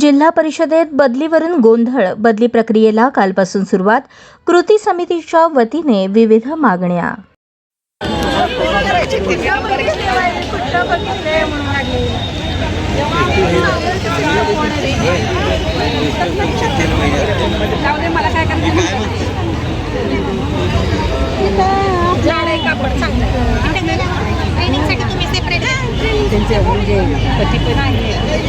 जिल्हा परिषदेत बदलीवरून गोंधळ बदली प्रक्रियेला कालपासून सुरुवात कृती समितीच्या वतीने विविध मागण्या. त्यांचे म्हणजे Thank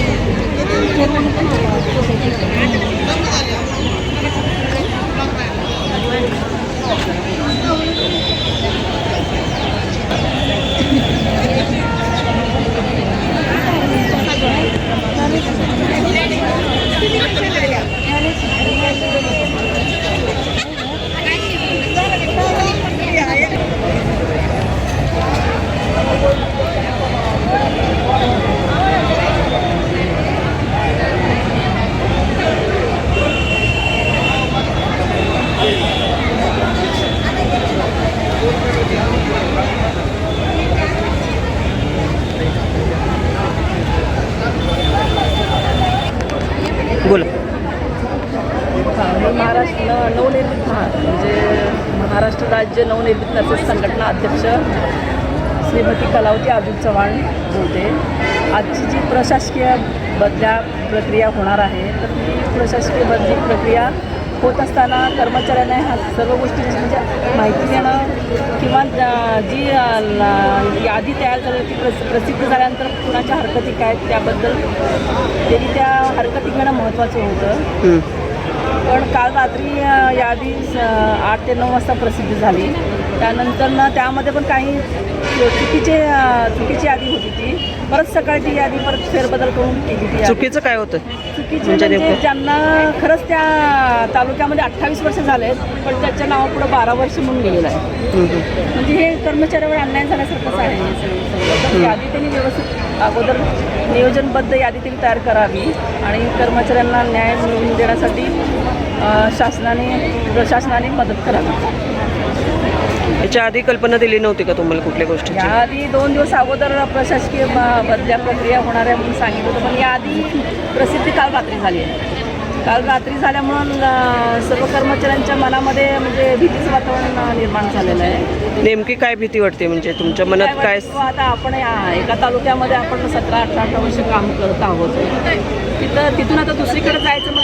you. नवनिर्मित महा म्हणजे महाराष्ट्र राज्य नवनिर्मित नर्सेस संघटना अध्यक्ष श्रीमती कलावती अब्दुल चव्हाण बोलते आजची जी प्रशासकीय बदल्या प्रक्रिया होणार आहे तर ती प्रशासकीय बदली प्रक्रिया होत असताना कर्मचाऱ्यांना ह्या सर्व गोष्टींची म्हणजे माहिती देणं किंवा जी यादी तयार झाली ती प्रस प्रसिद्ध झाल्यानंतर कुणाच्या हरकती काय आहेत त्याबद्दल त्यांनी त्या हरकती घेणं महत्त्वाचं होतं. पण काल रात्री यादी स- आठ ते नऊ वाजता प्रसिद्ध झाली त्यानंतर ना त्यामध्ये पण काही चुकीचे चुकीची यादी होती ती परत सकाळी ती यादी परत फेरबदल करून केली ती. चुकीचं काय होतं चुकीचे म्हणजे? ज्यांना खरंच त्या तालुक्यामध्ये अठ्ठावीस वर्ष झाले आहेत पण त्याच्या नावापुढं बारा वर्ष म्हणून लिहिलेलं आहे. म्हणजे हे कर्मचाऱ्यावर अन्याय झाल्यासारखंच आहे यादी त्यांनी व्यवस्थित अगोदर नियोजनबद्ध यादी त्यांनी तयार करावी आणि कर्मचाऱ्यांना न्याय मिळवून देण्यासाठी शासनाने प्रशासनाने मदत करावी. याच्या आधी कल्पना दिली नव्हती का तुम्हाला कुठल्या गोष्टीची? याआधी दोन दिवस अगोदर प्रशासकीय बदल्या प्रक्रिया होणार आहे म्हणून सांगितलं होतं पण याआधी प्रसिद्धी काल रात्री झाली आहे. काल रात्री झाल्यामुळं सर्व कर्मचाऱ्यांच्या मनामध्ये म्हणजे भीतीचं वातावरण निर्माण झालेलं आहे. नेमकी काय भीती वाटते म्हणजे तुमच्या मनात काय आता आपण एका तालुक्यामध्ये आपण सतरा अठरा अठरा वर्ष काम करत आहोत. तिथं तिथून आता दुसरीकडे जायचं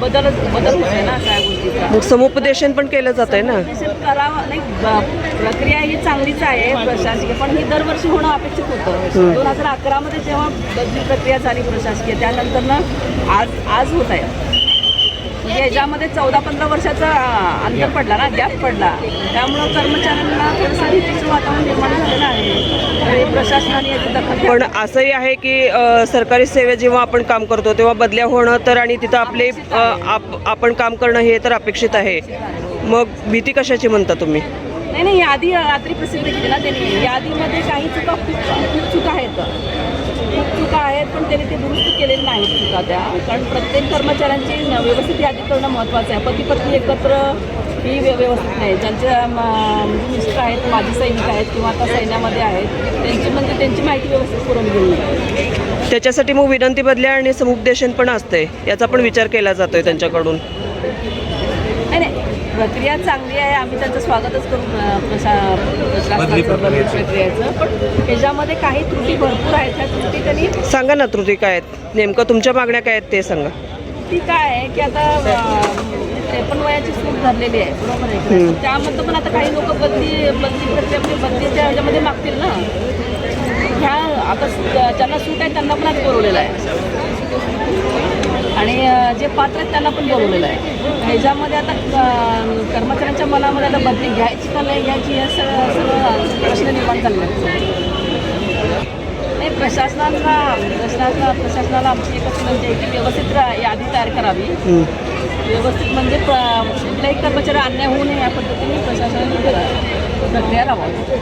बदल बदल होतोय ना सगळ्या गोष्टीचा. मग समुपदेशन पण केलं जात आहे ना करावं नाही ब- प्रक्रिया ही चांगलीच आहे प्रशासकीय पण ही दरवर्षी होणं अपेक्षित होतं. दोन हजार अकरामध्ये जेव्हा बदली प्रक्रिया झाली प्रशासकीय त्यानंतर ना आज आज होत आहे. म्हणजे याच्यामध्ये चौदा पंधरा वर्षाचा अंतर पडला ना गॅप पडला. त्यामुळं कर्मचाऱ्यांना थोडंसं भीतीचं वातावरण निर्माण झालेलं आहे. प्रशासनाने याची दखल घ्यावी. पण असंही आहे की अ, सरकारी सेवेत जेव्हा आपण काम करतो तेव्हा बदल्या होणं तर आणि तिथं आपले अ, आप- आपण काम करणं हे तर अपेक्षित आहे. मग भीती कशाची म्हणता तुम्ही? नाही नाही यादी रात्री प्रसिद्ध केली ना त्यांनी. यादीमध्ये काही चुका खूप खूप चुका आहेत. चुका आहेत पण त्यांनी ते दुरुस्त केलेले नाहीत चुका त्या. कारण प्रत्येक कर्मचाऱ्यांची व्यवस्थित यादी करणं महत्त्वाचं आहे. पती पत्नी एकत्र ही व्यवस्थित नाही. ज्यांच्या म्हणजे मिस्टर आहेत माजी सैनिक आहेत किंवा आता सैन्यामध्ये आहेत त्यांची म्हणजे त्यांची माहिती व्यवस्थित करून घेऊन त्याच्यासाठी मग विनंती बदल्या आणि समुपदेशन पण असते याचा पण विचार केला जातोय त्यांच्याकडून. प्रक्रिया चांगली आहे. आम्ही त्यांचं स्वागतच करू प्रशा बदली प्रक्रियेचं. पण त्याच्यामध्ये काही त्रुटी भरपूर आहेत. त्या त्रुटी त्यांनी सांगा ना त्रुटी काय आहेत. नेमकं तुमच्या मागण्या काय आहेत ते सांगा. ती काय आहे की आता त्रेपन्न वयाची सूट धरलेली आहे. बरोबर आहे? त्यामधलं पण आता काही लोक बदली बदली प्रक्रिया म्हणजे बदलीच्या ह्याच्यामध्ये मागतील ना. ह्या आता ज्यांना सूट आहे त्यांना पण आज बोलवलेलं आहे. आणि जे पात्र आहेत त्यांना पण बोलवलेलं आहे. ह्याच्यामध्ये आता कर्मचाऱ्यांच्या मनामध्ये आता बदली घ्यायची का नाही घ्यायची हे सगळं सगळं प्रश्न निर्माण झालेले नाही प्रशासनाला प्रशासनाला प्रशासनाला आमची एकच विनंती आहे की व्यवस्थित रा- यादी तयार करावी. व्यवस्थित म्हणजे कुठल्याही कर्मचारी अन्याय होऊ नये या पद्धतीने प्रशासनाने करा- प्रक्रिया राबवावी.